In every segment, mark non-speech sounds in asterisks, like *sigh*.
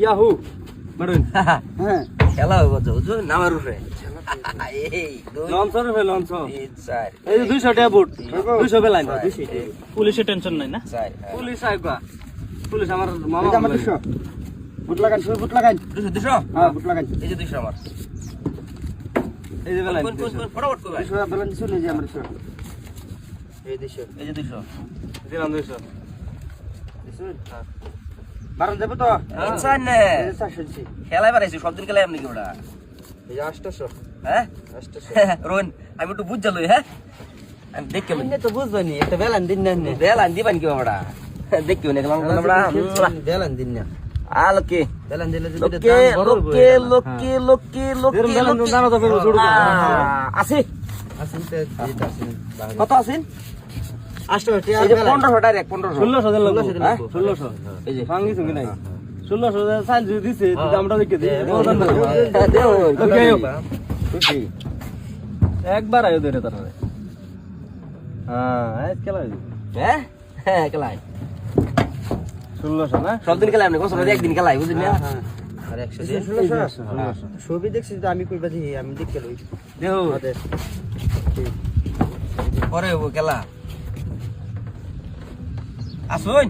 Yahoo. মারুন। হ্যাঁ। খেলা হইব তো বুঝছ? নামার উপরে। এই দুই লঞ্চ রে লঞ্চ তিন চার এই যে 200 টাকা বুট 200 বেলাইন ছয়, 200 এই পুলিশের টেনশন নাই না? হ্যাঁ। পুলিশ আইবা পুলিশ আমার মামা আমার দুশো বুট লাগান শুধু বুট লাগান। দুশো দুশো হ্যাঁ বুট লাগান। এই যে দুশো আমার। এই যে কোন ফটাফট করবে দুশো বেলান যে আমার দুশো এই দুশো এই যে দুশো দিলাম 200 দুশো বারো দেবো তো? ইচ্ছা নে। এই যে চারশো দিছি। খেলাই পারাইছি সব দিন খেলাই এমনি কি ওটা? এই যে আটশোশো। হ্যাঁ? রোহন আমি একটু বুঝ লই হ্যাঁ? আমি দেখকে তো বুঝবানি একটা বেলান দিন না বেল আন দিবান কি বাবা দেখি নে কেমন কোন বড়া বেলান দিন না। আলোকে বেলান লোকে লোকে লোকে লোকে লোকে বেলান করো। আছে আসেন কত আছেন পনেরোশো ডাইরেক্ট পনেরোশো। 1600 দিলাম 1600 দিলাম। 1600 এই যে ভাঙ্গি সঙ্গে নাই 1600 সাইল দিছে আমরা দিই। খুশি। একবার আয়ো ধরে তারা হ্যাঁ আজ খেলা হ্যাঁ? হ্যাঁ খেলাই। 1600 না? সব দিন খেলাই আপনি? কত একদিন খেলাই বুঝলি না? হ্যাঁ ষোলোশো ষোলোশো। ছবি দেখছি তো আমি কইবা দিই আমি দেখতে লই। দেও। পরে হব খেলা। আসুন।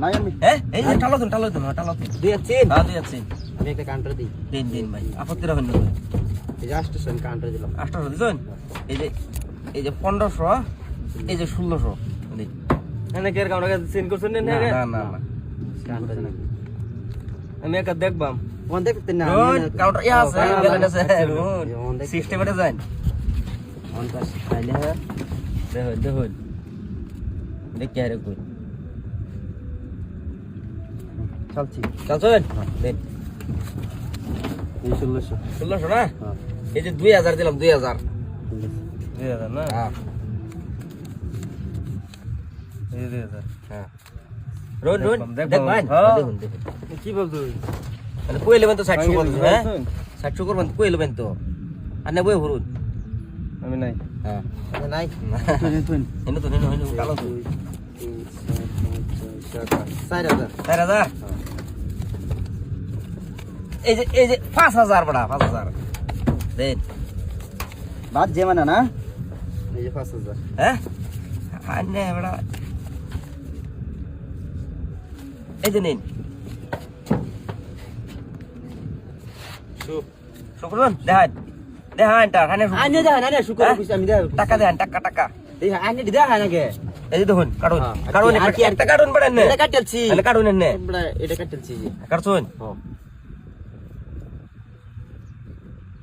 নাই আমি। হ্যাঁ এই টালো দিন টালো দিন টালো দিন। দুই আছি হ্যাঁ দিয়ে আছি আমি একটা কাউন্টার দিই। দিন দিন ভাই আপত্তি রাখেন না এই যে আটশোশো আমি কাউন্টার দিলাম। আঠারোশো দিচ্ছেন এই যে এই যে পনেরোশো এই যে ষোলোশো দিন। এনে কে কাউন্টার কাছে সিন করছেন না না না না না। কাউন্টার দিলাম আমি একা দেখবাম। ওখান দেখতে না কাউন্টার ইয়া আছে সিস্টেমে যান তাইলে দেখুন দেখুন। দেখি আরে কই? চলছি। চলছেন? দিন এই 1600 ষোলোশো না? হ্যাঁ। এই যে দুই হাজার দিলাম দুই হাজার। আছে 2000 না? হ্যাঁ। এই 2000 হ্যাঁ। রোহন দেখবাম, দেখ। ভাই হ্যাঁ। দেখুন দেখুন। কি বলছো? মানে কই লেবেন তো ষাটশো করবেন হ্যাঁ। ষাটশো করবেন কই লেবেন তো? আর নেব হরুন আমি নাই। হ্যাঁ। আরে নাই। না। তুই তুই হেন হেন কালো তো চার হাজার। এই যে এই যে পাঁচ হাজার বড়া পাঁচ হাজার। দেন। বাদ যে মানে না? এই যে পাঁচ হাজার। হ্যাঁ? আর নে বড়া। এই যে নিন। শুক্রবান দেখান। দেখান টাকা হ্যাঁ? টাকা দেখান টাকা টাকা। এই আনে দেখা না কে এই দেখুন কাটুন। হ্যাঁ, কাটুন কি- একটা কাটুন পড়েন নে এটা কাটলছি তাহলে কাটুন নে এটা কাটলছি কাটছুন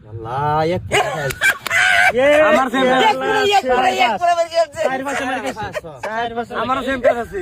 আল্লাহ এক *laughs* আমার সেম। আমার সেম কাজ আছে।